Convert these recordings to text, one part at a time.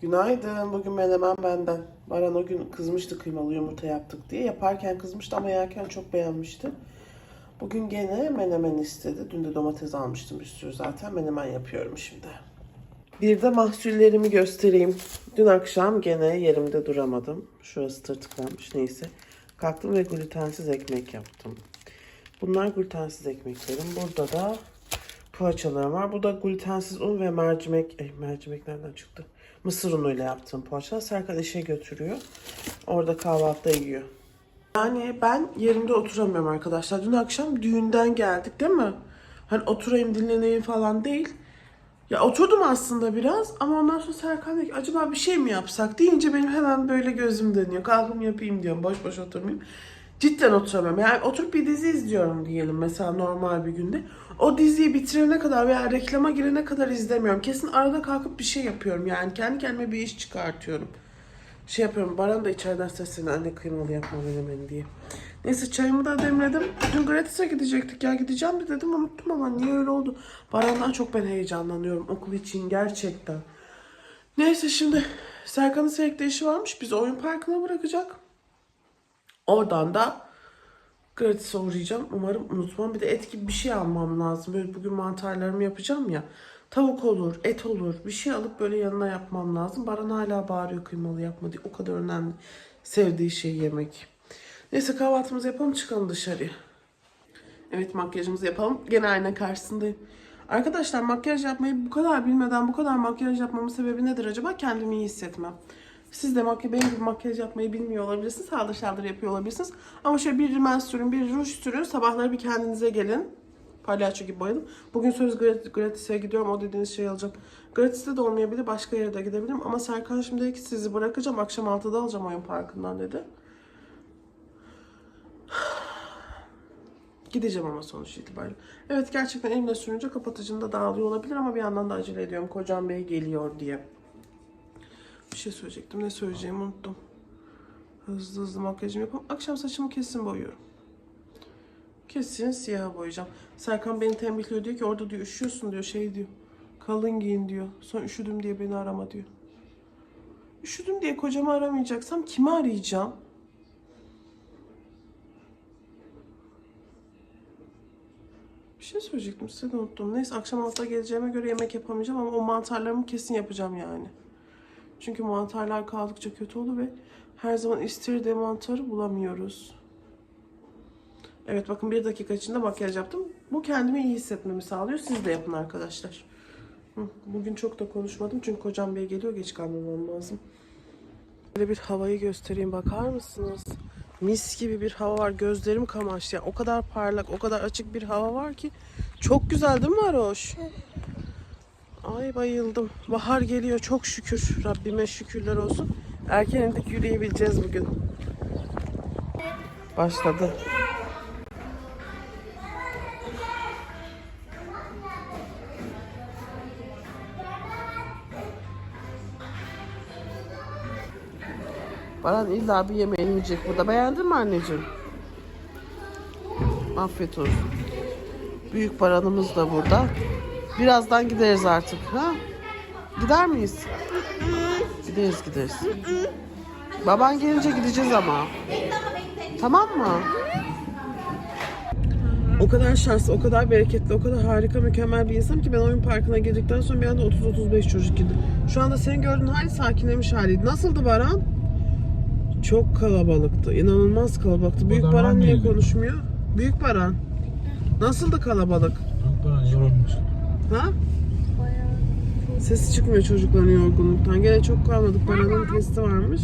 Günaydın. Bugün menemen benden. Baran o gün kızmıştı kıymalı yumurta yaptık diye. Yaparken kızmıştı ama yerken çok beğenmişti. Bugün gene menemen istedi. Dün de domates almıştım bir sürü zaten. Menemen yapıyorum şimdi. Bir de mahsullerimi göstereyim. Dün akşam gene yerimde duramadım. Şurası tırtıklanmış neyse. Kalktım ve glutensiz ekmek yaptım. Bunlar glutensiz ekmeklerim. Burada da poğaçalarım var. Bu da glutensiz un ve mercimek. Ay, mercimek nereden çıktı? Mısır unuyla yaptığım poğaça. Serkan işe götürüyor. Orada kahvaltıda yiyor. Yani ben yerimde oturamıyorum arkadaşlar. Dün akşam düğünden geldik değil mi? Hani oturayım dinleneyim falan değil. Ya oturdum aslında biraz ama ondan sonra Serkan dedi ki acaba bir şey mi yapsak deyince benim hemen böyle gözüm dönüyor. Kalkım yapayım diyorum boş boş oturmayayım. Cidden oturamıyorum. Yani oturup bir dizi izliyorum diyelim mesela normal bir günde. O diziyi bitirene kadar veya reklama girene kadar izlemiyorum. Kesin arada kalkıp bir şey yapıyorum yani. Kendi kendime bir iş çıkartıyorum. Şey yapıyorum. Baran da içeriden sesleniyor. Anne kıymalı yapma menemeni diye. Neyse çayımı da demledim. Dün gratis'e gidecektik ya. Gideceğim de dedim unuttum ama niye öyle oldu? Baran'dan çok ben heyecanlanıyorum okul için gerçekten. Neyse şimdi Serkan'ın Selik'te işi varmış. Bizi oyun parkına bırakacak. Oradan da gratis'e uğrayacağım. Umarım unutmam. Bir de et gibi bir şey almam lazım. Böyle bugün mantarlarımı yapacağım ya. Tavuk olur, et olur. Bir şey alıp böyle yanına yapmam lazım. Baran hala bağırıyor kıymalı yapma diye. O kadar önemli. Sevdiği şey yemek. Neyse kahvaltımızı yapalım çıkalım dışarıya. Evet makyajımızı yapalım. Gene ayna karşısındayım. Arkadaşlar makyaj yapmayı bu kadar bilmeden bu kadar makyaj yapmamın sebebi nedir acaba? Kendimi iyi hissetmem. Siz de makyaj, benim gibi makyaj yapmayı bilmiyor olabilirsiniz. Haldır şaldır yapıyor olabilirsiniz. Ama şöyle bir rimel sürün, bir ruj sürün. Sabahları bir kendinize gelin. Palyaço gibi bayılın. Bugün söz grat- gratis'e gidiyorum. O dediğiniz şeyi alacağım. Gratis'te de olmayabilir. Başka yere de gidebilirim. Ama Serkan şimdi dedi ki sizi bırakacağım. Akşam 6'da alacağım oyun parkından dedi. Gideceğim ama sonuç itibariyle. Evet gerçekten elimle sürünce kapatıcında dağılıyor olabilir ama bir yandan da acele ediyorum. Kocam bey geliyor diye. Bir şey söyleyecektim. Ne söyleyeceğimi unuttum. Hızlı hızlı makyajımı yapalım. Akşam saçımı kesin boyuyorum. Kesin siyah boyayacağım. Serkan beni tembihliyor diyor ki orada diyor üşüyorsun diyor şey diyor. Kalın giyin diyor. Sonra üşüdüm diye beni arama diyor. Üşüdüm diye kocamı aramayacaksam kimi arayacağım? Bir şey söyleyecektim size de unuttum. Neyse akşam altıda geleceğime göre yemek yapamayacağım ama o mantarlarımı kesin yapacağım yani. Çünkü mantarlar kaldıkça kötü oldu ve her zaman istiridye mantarı bulamıyoruz. Evet bakın bir dakika içinde makyaj yaptım. Bu kendimi iyi hissetmemi sağlıyor. Siz de yapın arkadaşlar. Bugün çok da konuşmadım çünkü kocam bey geliyor geç kalmamam lazım. Böyle bir havayı göstereyim bakar mısınız? Mis gibi bir hava var. Gözlerim kamaştı. Ya. O kadar parlak, o kadar açık bir hava var ki. Çok güzel değil mi Aroş? Ay bayıldım. Bahar geliyor çok şükür. Rabbime şükürler olsun. Erken indik yürüyebileceğiz bugün. Başladı. Baran illa bir yemeğini yiyecek burada. Beğendin mi anneciğim? Afiyet olsun. Büyük baranımız da burada. Birazdan gideriz artık. Ha? Gider miyiz? Gideriz gideriz. Baban gelince gideceğiz ama. Tamam mı? O kadar şanslı, o kadar bereketli, o kadar harika, mükemmel bir insan ki ben oyun parkına girdikten sonra bir anda 30-35 çocuk girdi. Şu anda senin gördüğün hali sakinlemiş haliydi. Nasıldı Baran? Çok kalabalıktı. İnanılmaz kalabalıktı. Büyük Baran niye konuşmuyor? Büyük Baran. Nasıldı kalabalık? Bana yorulmuş. Ha? Sesi çıkmıyor çocukların yorgunluktan. Gene çok kalmadık. Baran'ın testi varmış.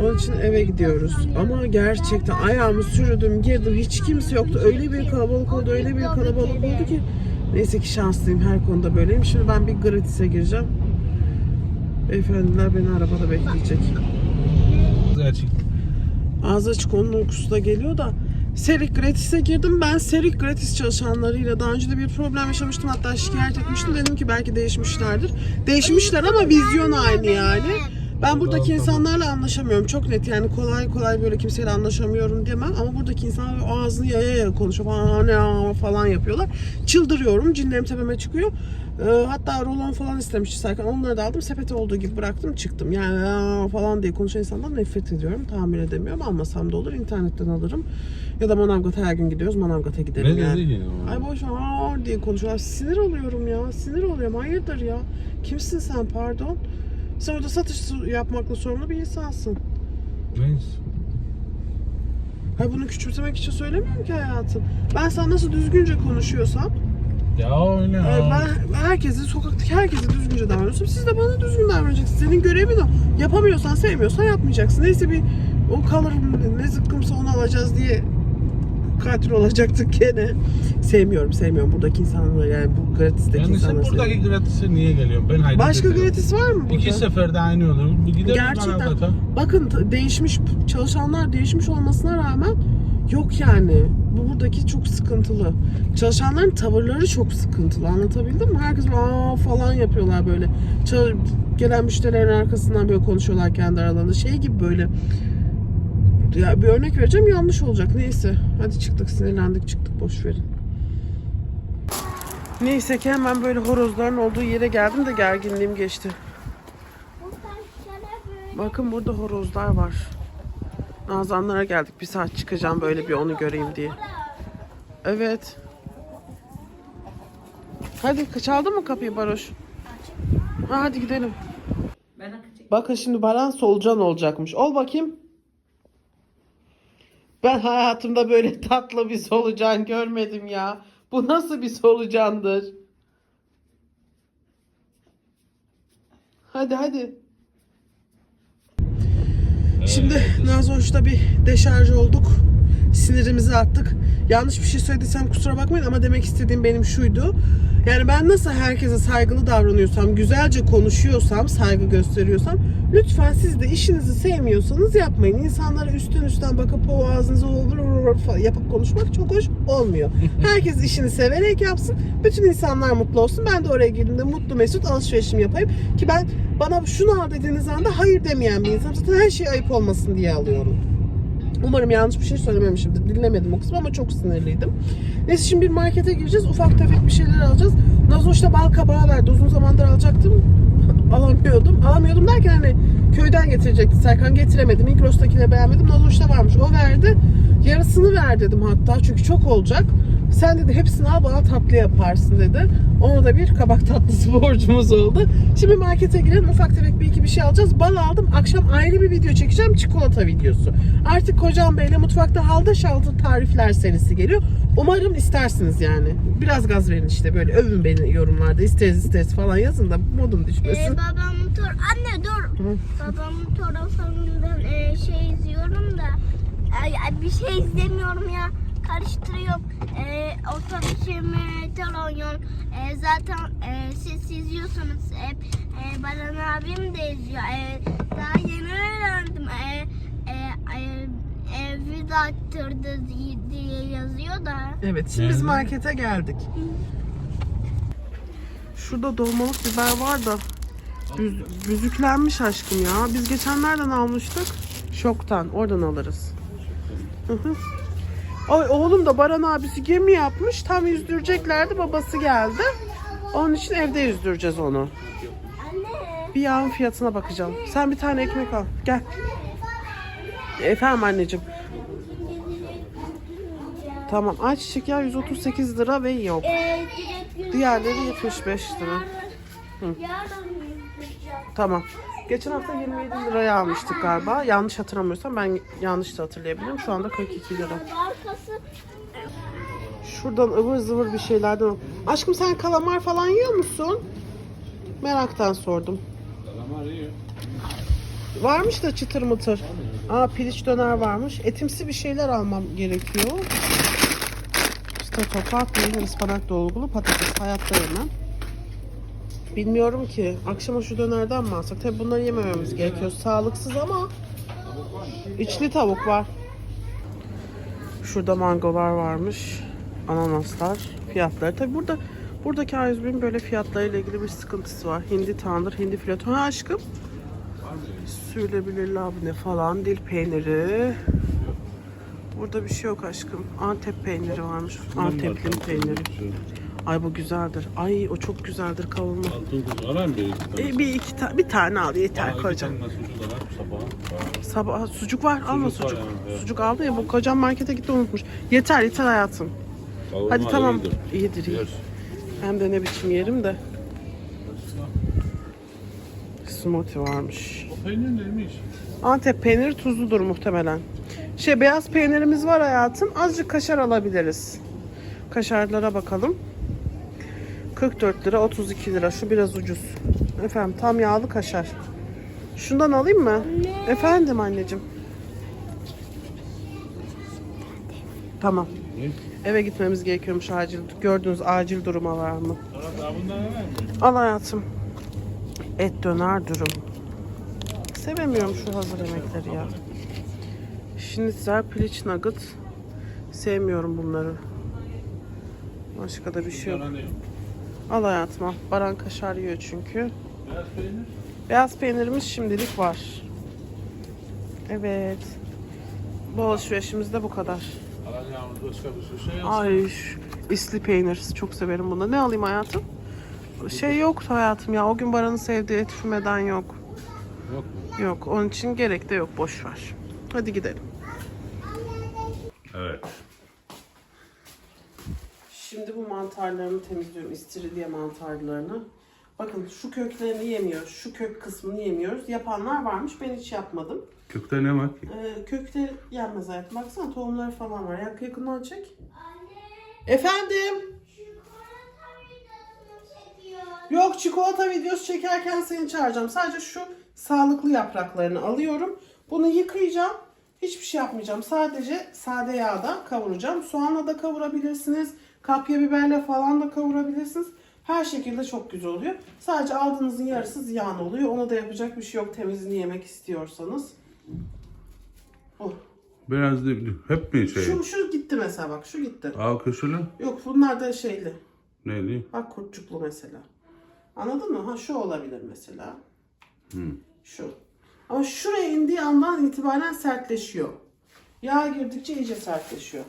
Onun için eve gidiyoruz. Ama gerçekten ayağımı sürdüm, girdim. Hiç kimse yoktu. Öyle bir kalabalık oldu, öyle bir kalabalık oldu ki. Neyse ki şanslıyım. Her konuda böyleyim. Şimdi ben bir gratis'e gireceğim. Beyefendiler beni arabada bekleyecek. Gerçek. Ağzı açık onun uykusu da geliyor da. Serik Gratis'e girdim. Ben Serik Gratis çalışanlarıyla daha önce de bir problem yaşamıştım. Hatta şikayet etmiştim. Dedim ki belki değişmişlerdir. Değişmişler ama vizyon aynı yani. Ben buradaki insanlarla anlaşamıyorum. Çok net yani kolay kolay böyle kimseyle anlaşamıyorum demem. Ama buradaki insanlar ağzını yaya yaya konuşuyor. Aa, ne aa falan yapıyorlar. Çıldırıyorum. Cinlerim tepeme çıkıyor. Ee, hatta rolon falan istemişti Serkan. Onları da aldım. Sepete olduğu gibi bıraktım çıktım. Yani aa falan diye konuşan insandan nefret ediyorum. Tahammül edemiyorum. Almasam da olur. internetten alırım. Ya da Manavgat'a her gün gidiyoruz. Manavgat'a giderim Ne yani. dedi? Ay boş ver aa diye konuşuyorlar. Sinir oluyorum ya. Sinir oluyorum. Hayırdır ya? Kimsin sen pardon? Sen orada satış yapmakla sorumlu bir insansın. Neyse. Hayır bunu küçümsemek için söylemiyorum ki hayatım. Ben sana nasıl düzgünce konuşuyorsam, Ya öyle e, ya. ben herkese, sokaktaki herkese düzgünce davranıyorsam siz de bana düzgün davranacaksınız. Senin görevin o. Yapamıyorsan, sevmiyorsan yapmayacaksın. Neyse bir o kalır ne zıkkımsa onu alacağız diye katil olacaktık gene. Sevmiyorum, sevmiyorum buradaki insanları yani bu gratisteki Yani sen insanları buradaki sevmiyorum. gratise niye geliyorsun? Ben hayret Başka ediyorum. gratis var mı burada? İki seferde aynı olur. Gidelim Gerçekten. Bakın değişmiş çalışanlar değişmiş olmasına rağmen yok yani. Bu buradaki çok sıkıntılı. Çalışanların tavırları çok sıkıntılı. Anlatabildim mi? Herkes aa falan yapıyorlar böyle. Çal- gelen müşterilerin arkasından böyle konuşuyorlar kendi aralarında. Şey gibi böyle. Ya bir örnek vereceğim yanlış olacak. Neyse. Hadi çıktık sinirlendik çıktık boş verin. Neyse ki hemen böyle horozların olduğu yere geldim de gerginliğim geçti. Bakın burada horozlar var. Nazanlara geldik. Bir saat çıkacağım böyle bir onu göreyim diye. Evet. Hadi çaldın mı kapıyı Baroş? Ha, hadi gidelim. Bakın şimdi Baran solucan olacakmış. Ol bakayım. Ben hayatımda böyle tatlı bir solucan görmedim ya. Bu nasıl bir solucandır? Hadi hadi. Şimdi Nazoş'ta bir deşarj olduk. Sinirimizi attık. Yanlış bir şey söylediysem kusura bakmayın ama demek istediğim benim şuydu. Yani ben nasıl herkese saygılı davranıyorsam, güzelce konuşuyorsam, saygı gösteriyorsam lütfen siz de işinizi sevmiyorsanız yapmayın. İnsanlara üstten üstten bakıp o falan yapıp konuşmak çok hoş olmuyor. Herkes işini severek yapsın. Bütün insanlar mutlu olsun. Ben de oraya girdiğimde mutlu mesut alışverişimi yapayım. Ki ben bana şunu al dediğiniz anda hayır demeyen bir insanım. Zaten her şey ayıp olmasın diye alıyorum. Umarım yanlış bir şey söylememişimdir. Dinlemedim o kısmı ama çok sinirliydim. Neyse şimdi bir markete gireceğiz. Ufak tefek bir şeyler alacağız. Nazo işte bal kabağı verdi. Uzun zamandır alacaktım. Alamıyordum. Alamıyordum derken hani köyden getirecekti. Serkan getiremedi. Migros'takini beğenmedim. Nazo işte varmış. O verdi. Yarısını ver dedim hatta. Çünkü çok olacak. Sen dedi hepsini al bana tatlı yaparsın dedi. Ona da bir kabak tatlısı borcumuz oldu. Şimdi markete girelim ufak tefek bir iki bir şey alacağız. Bal aldım. Akşam ayrı bir video çekeceğim. Çikolata videosu. Artık kocam beyle mutfakta halda şaltı tarifler serisi geliyor. Umarım istersiniz yani. Biraz gaz verin işte böyle övün beni yorumlarda. İsteriz isteriz falan yazın da modum Ee, düşmesin. babamın tor anne dur. Hı. Babamın telefonundan e, şey izliyorum da ay, bir şey izlemiyorum ya karıştırıyorum. E, otobüsümü telefon e, zaten e, siz izliyorsunuz hep. E, Baran abim de izliyor. E, daha yeni öğrendim. E, e, e, evi daktırdı diye yazıyor da. Evet şimdi biz markete geldik. Şurada dolmalık biber var da büz- büzüklenmiş aşkım ya. Biz geçen nereden almıştık? Şoktan. Oradan alırız. Hı hı. Ay oğlum da Baran abisi gemi yapmış. Tam yüzdüreceklerdi. Babası geldi. Onun için evde yüzdüreceğiz onu. Anne. Bir yağın fiyatına bakacağım. Sen bir tane ekmek al. Gel. Efendim anneciğim. Tamam. Ayçiçek yağı 138 lira ve yok. E, direkt Diğerleri 75 lira. yüzeceğim. Tamam. Geçen hafta 27 liraya almıştık galiba. Yanlış hatırlamıyorsam ben yanlış da hatırlayabilirim. Şu anda 42 lira. Şuradan ıvır zıvır bir şeylerden. Aşkım sen kalamar falan yiyor musun? Meraktan sordum. Kalamar iyi. Varmış da çıtır mıtır. Aa piliç döner varmış. Etimsi bir şeyler almam gerekiyor. İşte tokat, peynir, ıspanak dolgulu patates. Hayatta yemem. Bilmiyorum ki. Akşama şu dönerden mi alsak? Tabii bunları yemememiz gerekiyor. Sağlıksız ama içli tavuk var. Şurada mangolar varmış. Ananaslar. Fiyatları. Tabii burada buradaki A101'in böyle fiyatlarıyla ilgili bir sıkıntısı var. Hindi tandır, hindi fileto. Ha aşkım. Sürülebilir labne falan, dil peyniri. Burada bir şey yok aşkım. Antep peyniri varmış. Antep'in peyniri. Ay bu güzeldir. Ay o çok güzeldir kavurma. Altın kuzu alayım bir. E, bir iki ta- bir tane al yeter Aa, kocam. tane sucuk alayım sabah. Sabah sucuk var alma Sucuk var sucuk. yani. Sucuk aldı ya bu kocam markete gitti unutmuş. Yeter yeter hayatım. Kavurma Hadi tamam. iyidir. İyidir iyi. Hem de ne biçim yerim de. Smoothie varmış. O peynir neymiş? Antep peyniri tuzludur muhtemelen. Şey beyaz peynirimiz var hayatım. Azıcık kaşar alabiliriz. Kaşarlara bakalım. 44 lira 32 lira. Şu biraz ucuz. Efendim tam yağlı kaşar. Şundan alayım mı? Efendim anneciğim. Tamam. Ne? Eve gitmemiz gerekiyormuş acil. Gördüğünüz acil duruma var mı? Al hayatım. Et döner dürüm. Sevemiyorum şu hazır yemekleri ya. Schnitzel, piliç nugget. Sevmiyorum bunları. Başka da bir şey yok. Al hayatım al. Baran kaşar yiyor çünkü. Beyaz peynir. Beyaz peynirimiz şimdilik var. Evet. Bu alışverişimiz de bu kadar. Şey. Ay isli peynir. Çok severim bunu. Ne alayım hayatım? Şey yoktu hayatım ya. O gün Baran'ın sevdiği et fümeden yok. Yok mu? Yok. Onun için gerek de yok. Boş ver. Hadi gidelim. Evet. Şimdi bu mantarlarını temizliyorum. İstiridye mantarlarını. Bakın şu köklerini yemiyoruz. Şu kök kısmını yemiyoruz. Yapanlar varmış. Ben hiç yapmadım. Kökte ne var ki? Ee, kökleri yenmez hayatım. Baksana tohumları falan var. Yak yakından çek. Efendim? Yok çikolata videosu çekerken seni çağıracağım. Sadece şu sağlıklı yapraklarını alıyorum. Bunu yıkayacağım. Hiçbir şey yapmayacağım. Sadece sade yağda kavuracağım. Soğanla da kavurabilirsiniz. Kapya biberle falan da kavurabilirsiniz. Her şekilde çok güzel oluyor. Sadece aldığınızın yarısı ziyan oluyor. Ona da yapacak bir şey yok temizini yemek istiyorsanız. Oh. Biraz da hep mi şey? Şu, şu gitti mesela bak şu gitti. Aa köşeli. Yok bunlar da şeyli. Neydi? Bak kurtçuklu mesela. Anladın mı? Ha şu olabilir mesela. Şu. Ama şuraya indiği andan itibaren sertleşiyor. Yağ girdikçe iyice sertleşiyor.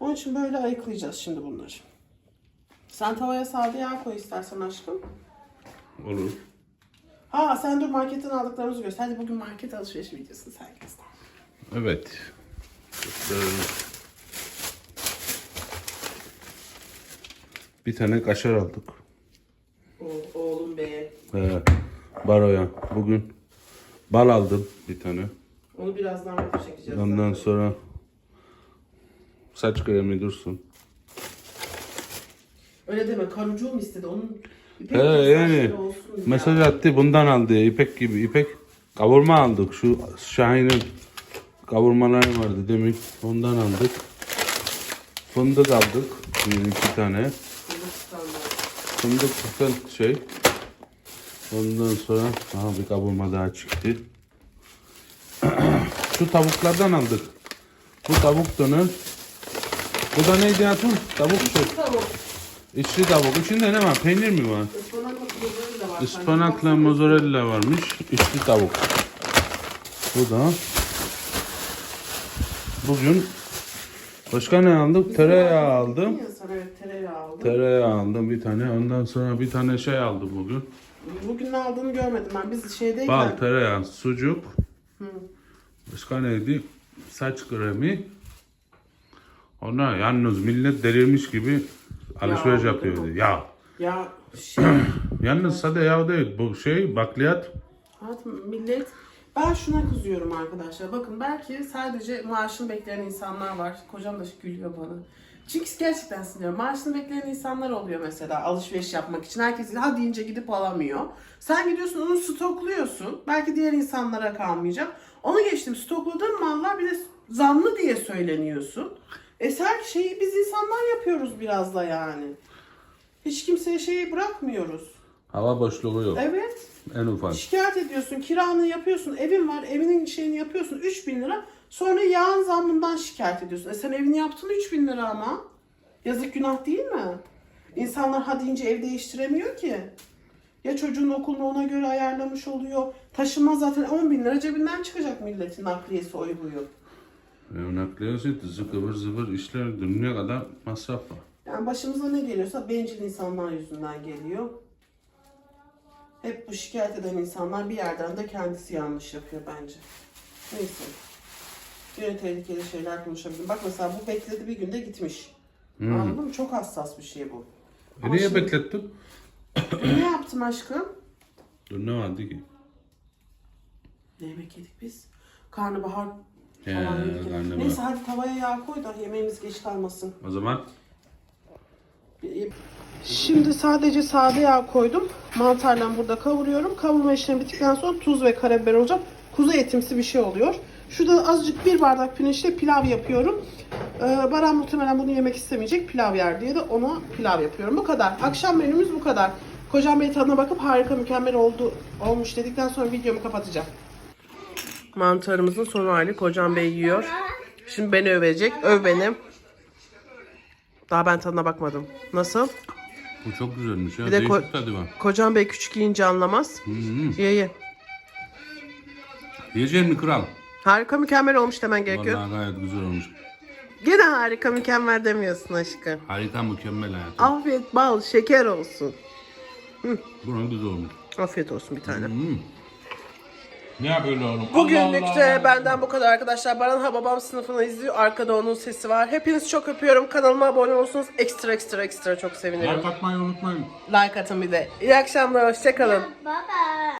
Onun için böyle ayıklayacağız şimdi bunları. Sen tavaya sade yağ koy istersen aşkım. Olur. Ha sen dur marketten aldıklarımızı göster. Hadi bugün market alışveriş videosunu sen göster. Evet. Gösterelim. Bir tane kaşar aldık. O, oğlum be. Ee, baroya. Bugün bal aldım bir tane. Onu birazdan çekeceğiz. Ondan zaten. sonra saç kremi dursun. Öyle deme. Karucuğum istedi. Onun ipek He yani olsun ya. mesaj attı bundan aldı İpek gibi İpek kavurma aldık şu Şahin'in kavurmaları vardı demin ondan aldık. Fındık aldık bir iki tane. Fındık. Fındık şey. Ondan sonra aha bir kavurma daha çıktı. Şu tavuklardan aldık. Bu tavuk döner. Bu da neydi hatun? Tavuk şey. Tavuk. İçli tavuk. İçinde ne var? Peynir mi var? Ispanakla mozzarella varmış. İçli tavuk. Bu da. Bugün başka ne aldık? Tereyağı aldım. Tereyağı aldım. Tereyağı aldım bir tane. Ondan sonra bir tane şey aldım bugün. Bugün ne aldığını görmedim ben. Biz şeydeyken... Bal, tereyağı, sucuk. Başka neydi? Saç kremi. Ona yalnız millet delirmiş gibi alışveriş Ya, yapıyordu. Ya. Ya şey... Yalnız sade yağ değil. Bu şey bakliyat. hayatım millet... Ben şuna kızıyorum arkadaşlar. Bakın belki sadece maaşını bekleyen insanlar var. Kocam da gülüyor bana. Çünkü gerçekten sinirliyorum. Maaşını bekleyen insanlar oluyor mesela alışveriş yapmak için. Herkes ha deyince gidip alamıyor. Sen gidiyorsun onu stokluyorsun. Belki diğer insanlara kalmayacak. Onu geçtim stokladığın mallar bir de zamlı diye söyleniyorsun. E her şeyi biz insanlar yapıyoruz biraz da yani. Hiç kimseye şeyi bırakmıyoruz. Hava boşluğu yok. Evet. En ufak. Şikayet ediyorsun, kiranı yapıyorsun, evin var, evinin şeyini yapıyorsun 3000 lira. Sonra yağın zammından şikayet ediyorsun. E sen evini yaptın 3000 lira ama. Yazık günah değil mi? İnsanlar ha deyince ev değiştiremiyor ki. Ya çocuğun okulunu ona göre ayarlamış oluyor. Taşınma zaten 10 bin lira cebinden çıkacak milletin nakliyesi oy buyu. E, nakliyesi zıvır zıvır işler dünya kadar masraf var. Yani başımıza ne geliyorsa bencil insanlar yüzünden geliyor. Hep bu şikayet eden insanlar bir yerden de kendisi yanlış yapıyor bence. Neyse. Yine tehlikeli şeyler konuşabilirim. Bak mesela bu bekledi bir günde gitmiş. Anladın mı? Çok hassas bir şey bu. E Ama niye şimdi- beklettin? Ne yaptım aşkım? Dur ne vardı ki? Ne yemek yedik biz? Karnabahar He, karnabahar. Neyse hadi tavaya yağ koy da yemeğimiz geç kalmasın. O zaman Şimdi sadece sade yağ koydum. Mantarla burada kavuruyorum. Kavurma işlemi bittikten sonra tuz ve karabiber olacak. Kuzu etimsi bir şey oluyor. Şurada azıcık bir bardak pirinçle pilav yapıyorum. Ee, Baran muhtemelen bunu yemek istemeyecek. Pilav yer diye de ona pilav yapıyorum. Bu kadar. Akşam menümüz bu kadar. Kocam Bey tadına bakıp harika mükemmel oldu olmuş dedikten sonra videomu kapatacağım. Mantarımızın son hali Kocam Bey yiyor. Şimdi beni övecek. Öv benim. Daha ben tadına bakmadım. Nasıl? bu çok güzelmiş ya. Bir de Değişik ko- tadı var. Kocam Bey küçük yiyince anlamaz. Hı hı. Ye ye. Mi kral? Harika mükemmel olmuş demen gerekiyor. Vallahi gayet güzel olmuş. Gene harika mükemmel demiyorsun aşkım. Harika mükemmel hayatım. Afiyet bal şeker olsun. Bunun güzel olmuş. Afiyet olsun bir tane. Ne yapıyorsun oğlum? Bugünlük Allah de Allah. benden bu kadar arkadaşlar. Baran ha babam sınıfını izliyor. Arkada onun sesi var. Hepinizi çok öpüyorum. Kanalıma abone olursanız ekstra ekstra ekstra çok sevinirim. Like atmayı unutmayın. Like atın bir de. İyi akşamlar. Hoşçakalın. Baba.